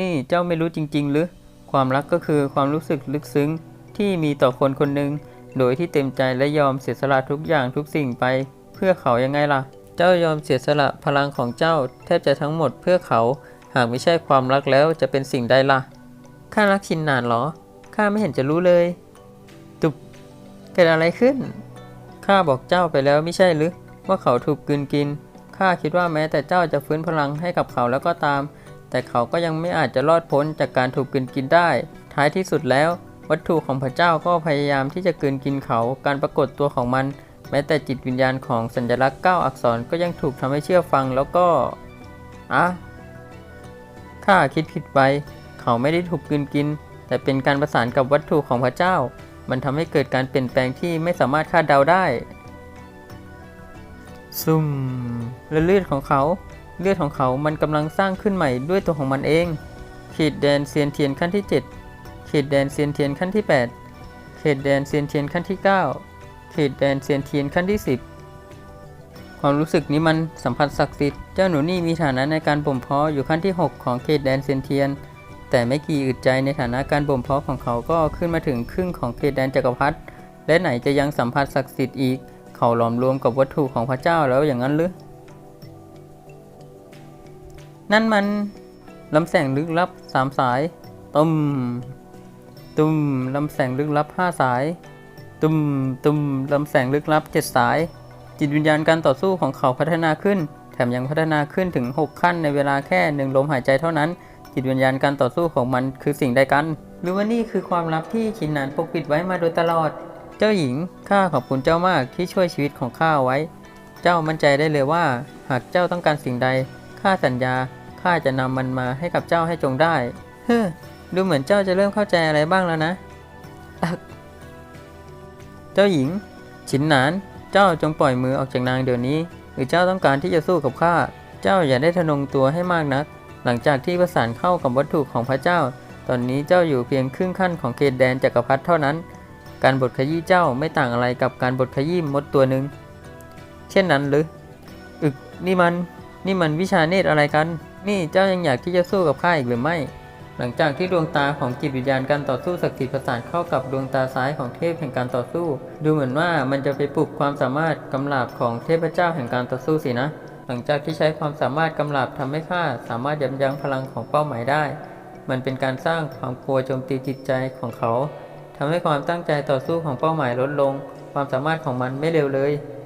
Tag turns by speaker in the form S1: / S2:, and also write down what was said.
S1: นี่เจ้าไม่รู้จริง ๆ หรือ ความรักก็คือความรู้สึกลึกซึ้งที่มีต่อคนคนหนึ่งโดยที่เต็มใจและยอมเสียสละทุกอย่างทุกสิ่งไป เพื่อเขายังไงล่ะ เจ้ายอมเสียสละพลังของเจ้า แทบจะทั้งหมดเพื่อเขา หากไม่ใช่ความรักแล้วจะเป็นสิ่งใดล่ะ ข้ารักชินนานหรอ ข้าไม่เห็นจะรู้เลย ตุบเกิดอะไรขึ้น ข้าบอกเจ้าไปแล้วไม่ใช่หรือว่าเขาถูกกลืนกิน ข้าคิดว่าแม้แต่เจ้าจะฟื้นพลังให้กับเขาแล้วก็ตาม แต่เขาก็ยังไม่อาจจะรอดพ้นจากการถูกกลืนกินได้ ท้ายที่สุดแล้ว วัตถุของพระเจ้าก็พยายามที่จะกลืนกินเขา การปรากฏตัวของมัน แม้แต่จิตวิญญาณของสัญลักษณ์เก้าอักษรก็ยังถูกทำให้เชื่อฟังแล้วก็อะข้าคิดผิดไป เขาไม่ได้ถูกกลืนกิน แต่เป็นการประสานกับวัตถุของพระเจ้า มันทำให้เกิดการเปลี่ยนแปลงที่ไม่สามารถคาดเดาได้ซุ่มและเลือดของเขา เลือดของเขามันกำลังสร้างขึ้นใหม่ด้วยตัวของมันเอง ขีดแดนเซียนเทียนขั้นที่ 7 ขีดแดนเซียนเทียนขั้นที่8ขีดแดนเซียนเทียนขั้นที่9ขีดแดนเซียนเทียนขั้นที่ 10 ความรู้สึกนี้มันสัมผัสศักดิ์สิทธิ์ เจ้าหนูนี่มีฐานะในการบ่มเพาะอยู่ขั้นที่ 6 ของเขตแดนเซียนเทียน แต่ไม่กี่อึดใจในฐานะการบ่มเพาะของเขาก็ขึ้นมาถึงครึ่งของเขตแดนจักรพรรดิและไหนจะยังสัมผัสศักดิ์สิทธิ์อีก เขาหลอมรวมกับวัตถุของพระเจ้าแล้วอย่างนั้นหรือ นั่นมันลำแสงลึกลับสามสาย ตุ้มตุ้มลำแสงลึกลับห้าสาย ตุ้มตุ้มลำแสงลึกลับเจ็ดสาย จิตวิญญาณการต่อสู้ของเขาพัฒนาขึ้น แถมยังพัฒนาขึ้นถึง 6 ขั้นในเวลาแค่หนึ่งลมหายใจเท่านั้น จิตวิญญาณการต่อสู้ของมันคือสิ่งใดกัน หรือว่านี่คือความลับที่ชินนานปกปิดไว้มาโดยตลอด เจ้าหญิงข้าขอบคุณเจ้ามากที่ช่วยชีวิตของข้าเอาไว้ เจ้ามั่นใจได้เลยว่า หากเจ้าต้องการสิ่งใด ข้าสัญญา ข้าจะนำมันมาให้กับเจ้าให้จงได้ เฮ้อ ดูเหมือนเจ้าจะเริ่มเข้าใจอะไรบ้างแล้วนะ เจ้าหญิง ฉินหนาน เจ้าจงปล่อยมือออกจากนางเดี๋ยวนี้ หรือเจ้าต้องการที่จะสู้กับข้า เจ้าอย่าได้ทะนงตัวให้มากนัก หลังจากที่ประสานเข้ากับวัตถุของพระเจ้า ตอนนี้เจ้าอยู่เพียงครึ่งขั้นของเขตแดนจักรพรรดิเท่านั้น การบดขยี้เจ้าไม่ต่างอะไรกับการบดขยี้มดตัวหนึ่ง เช่นนั้นหรือ อึกนี่มัน นี่มันวิชาเนตรอะไรกัน นี่เจ้ายังอยากที่จะสู้กับข้าอีกหรือไม่ หลังจากที่ดวงตาของจิตวิญญาณการต่อสู้ศักดิ์สิทธิ์ประสานเข้ากับดวงตาซ้ายของเทพแห่งการต่อสู้ ดูเหมือนว่ามันจะไปปลุกความสามารถกำลาบของเทพเจ้าแห่งการต่อสู้สินะ หลังจากที่ใช้ความสามารถกำลาบทำให้ข้าสามารถยับยั้งพลังของเป้าหมายได้ มันเป็นการสร้างความกลัวโจมตีจิตใจของเขาทำให้ความตั้งใจต่อสู้ของเป้าหมายลดลง ความสามารถของมันไม่เร็วเลย